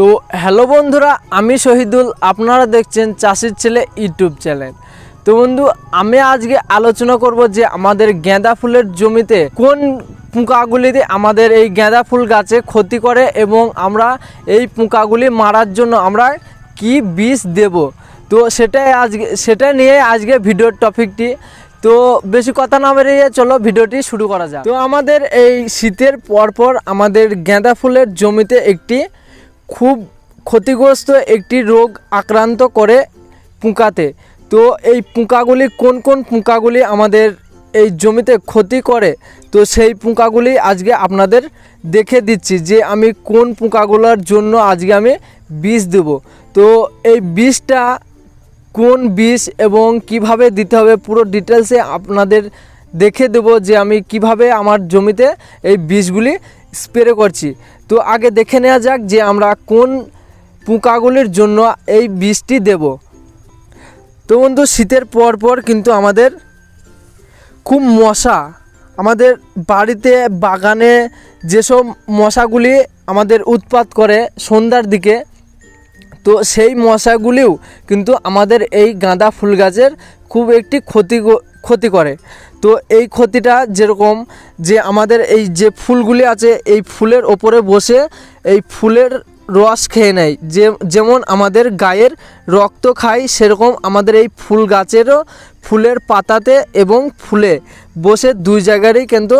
তো হ্যালো বন্ধুরা, আমি শহীদুল, আপনারা দেখছেন চাষির ছেলে ইউটিউব চ্যানেল। তো বন্ধু, আমি আজকে আলোচনা করব যে আমাদের গেঁদা ফুলের জমিতে কোন পোকাগুলিতে আমাদের এই গাঁদা ফুল গাছে ক্ষতি করে এবং আমরা এই পোকাগুলি মারার জন্য আমরা কি বিষ দেব। তো সেটাই আজকে, সেটা নিয়ে আজকে ভিডিওর টপিকটি। তো বেশি কথা না বেরিয়ে চলো ভিডিওটি শুরু করা যাক। তো আমাদের এই শীতের পরপর আমাদের গেঁদা ফুলের জমিতে একটি খুব ক্ষতিগ্রস্ত একটি রোগ আক্রান্ত করে পোকাতে। তো এই পোকাগুলি কোন কোন পোকাগুলি আমাদের এই জমিতে ক্ষতি করে? তো সেই পোকাগুলি আজকে আপনাদের দেখে দিচ্ছি যে আমি কোন পোকাগুলোর জন্য আজকে আমি বিষ দেব। তো এই বিষটা কোন বিষ এবং কীভাবে দিতে হবে পুরো ডিটেলসে আপনাদের দেখে দেব যে আমি কীভাবে আমার জমিতে এই বিষগুলি স্প্রে করছি। তো আগে দেখে নেওয়া যাক যে আমরা কোন পোকাগুলির জন্য এই বিষটি দেব। তো বন্ধু, শীতের পর পর কিন্তু আমাদের খুব মশা, আমাদের বাড়িতে, বাগানে যেসব মশাগুলি আমাদের উৎপাত করে সন্ধ্যার দিকে, তো সেই মশাগুলিও কিন্তু আমাদের এই গাঁদা ফুল গাছের খুব একটি ক্ষতি ক্ষতি করে। তো এই ক্ষতিটা যেরকম যে আমাদের এই যে ফুলগুলি আছে, এই ফুলের ওপরে বসে এই ফুলের রস খেয়ে নেয়। যে, যেমন আমাদের গায়ের রক্ত খায়, সেরকম আমাদের এই ফুল গাছেরও ফুলের পাতাতে এবং ফুলে বসে দুই জায়গারই কিন্তু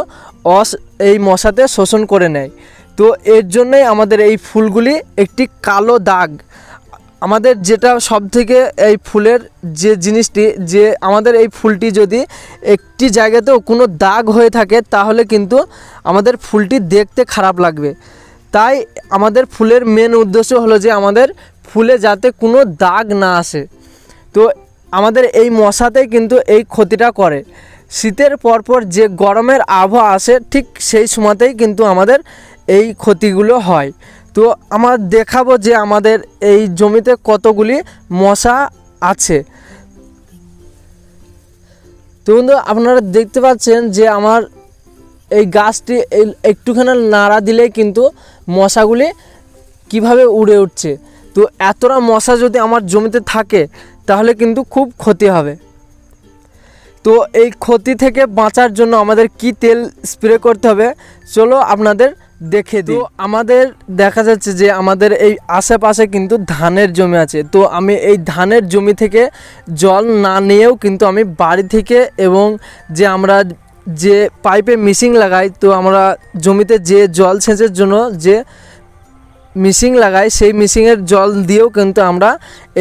অস এই মশাতে শোষণ করে নেয়। তো এর জন্যই আমাদের এই ফুলগুলি একটি কালো দাগ। আমাদের যেটা সব থেকে এই ফুলের যে জিনিসটি, যে আমাদের এই ফুলটি যদি একটি জায়গাতেও কোনো দাগ হয়ে থাকে, তাহলে কিন্তু আমাদের ফুলটি দেখতে খারাপ লাগবে। তাই আমাদের ফুলের মেন উদ্দেশ্য হলো যে আমাদের ফুলে যাতে কোনো দাগ না আসে। তো আমাদের এই মশাতেই কিন্তু এই ক্ষতিটা করে। শীতের পরপর যে গরমের আবহাওয়া আসে, ঠিক সেই সময়তেই কিন্তু আমাদের এই ক্ষতিগুলো হয়। তো আমার দেখাবো যে আমাদের এই জমিতে কতগুলি মশা আছে। তো বন্ধু, আপনারা দেখতে পাচ্ছেন যে আমার এই গাছটি একটুখানি নাড়া দিলেই কিন্তু মশাগুলি কীভাবে উড়ে উঠছে। তো এতটা মশা যদি আমার জমিতে থাকে, তাহলে কিন্তু খুব ক্ষতি হবে। তো এই ক্ষতি থেকে বাঁচার জন্য আমাদের কি তেল স্প্রে করতে হবে, চলো আপনাদের দেখে দিই। তো আমাদের দেখা যাচ্ছে যে আমাদের এই আশেপাশে কিন্তু ধানের জমি আছে। তো আমি এই ধানের জমি থেকে জল না নিয়েও কিন্তু আমি বাড়ি থেকে এবং যে আমরা যে পাইপে মিশিং লাগাই তো আমরা জমিতে যে জল সেচের জন্য যে মিশিং লাগাই সেই মিশিংয়ের জল দিয়েও কিন্তু আমরা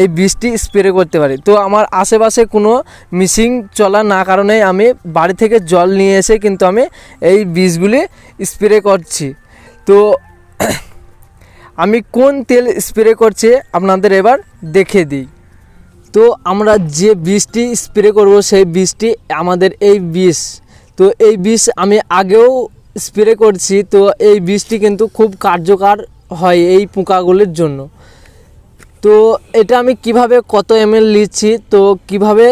এই বীজটি স্প্রে করতে পারি। তো আমার আশেপাশে কোনো মিশিং চলা না কারণে আমি বাড়ি থেকে জল নিয়ে এসে কিন্তু আমি এই বীজগুলি স্প্রে করছি। তো আমি কোন তেল স্প্রে করছে আপনাদের এবার দেখে দিই। তো আমরা যে বীজটি স্প্রে করব, সেই বীজটি আমাদের এই বিষ। তো এই বিষ আমি আগেও স্প্রে করছি, তো এই বীজটি কিন্তু খুব কার্যকর হয় এই পোকাগুলির জন্য। তো এটা আমি কীভাবে কত এম এল নিচ্ছি, তো কীভাবে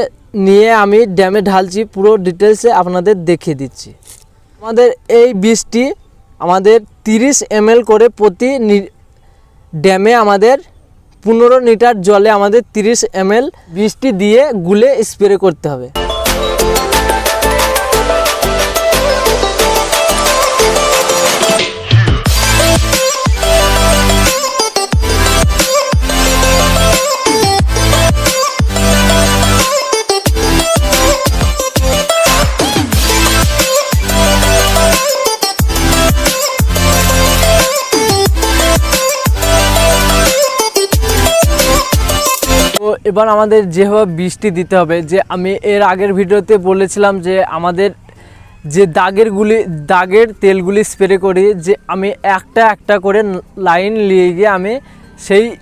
নিয়ে আমি ড্যামে ঢালছি, পুরো ডিটেলসে আপনাদের দেখিয়ে দিচ্ছি। আমাদের এই বীজটি আমাদের তিরিশ এম করে প্রতি ড্যামে আমাদের পনেরো লিটার জলে আমাদের তিরিশ এম বৃষ্টি দিয়ে গুলে স্প্রে করতে হবে। এবার আমাদের যেভাবে বৃষ্টি দিতে হবে, যে আমি এর আগের ভিডিওতে বলেছিলাম যে আমাদের যে দাগের গুলি, দাগের তেলগুলি স্প্রে করি, যে আমি একটা একটা করে লাইন নিয়ে গিয়ে আমি সেই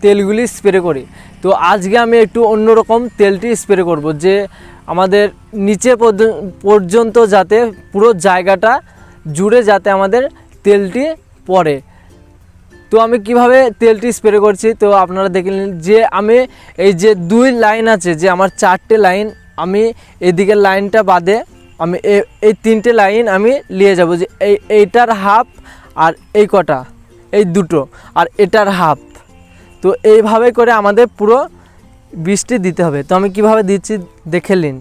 তেলগুলি স্প্রে করি। তো আজকে আমি একটু অন্যরকম তেলটি স্প্রে করব, যে আমাদের নিচে পর্য- পর্যন্ত যাতে পুরো জায়গাটা জুড়ে যাতে আমাদের তেলটি পড়ে। তো আমি কীভাবে তেলটি স্প্রে করছি, তো আপনারা দেখে নিন যে আমি এই যে দুই লাইন আছে, যে আমার চারটে লাইন আমি এদিকের লাইনটা বাদে আমি এই তিনটে লাইন আমি নিয়ে যাব যে এই, এইটার হাফ আর এই কটা, এই দুটো আর এটার হাফ তো এইভাবে করে আমাদের পুরো বৃষ্টি দিতে হবে। তো আমি কীভাবে দিচ্ছি দেখে নিন।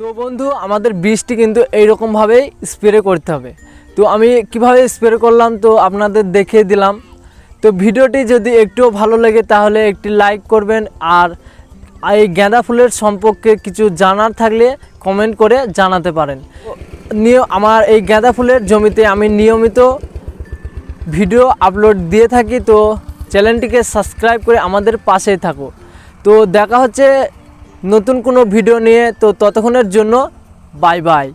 তো বন্ধু, আমাদের বীজটি কিন্তু এইরকমভাবেই স্প্রে করতে হবে। তো আমি কীভাবে স্প্রে করলাম তো আপনাদের দেখিয়ে দিলাম। তো ভিডিওটি যদি একটুও ভালো লাগে তাহলে একটি লাইক করবেন আর এই গাঁদা ফুলের সম্পর্কে কিছু জানার থাকলে কমেন্ট করে জানাতে পারেন। নিয় আমার এই গাঁদা ফুলের জমিতে আমি নিয়মিত ভিডিও আপলোড দিয়ে থাকি, তো চ্যানেলটিকে সাবস্ক্রাইব করে আমাদের পাশেই থাকো। তো দেখা হচ্ছে নতুন কোনো ভিডিও নিয়ে তো ততক্ষণের জন্য বাই বাই।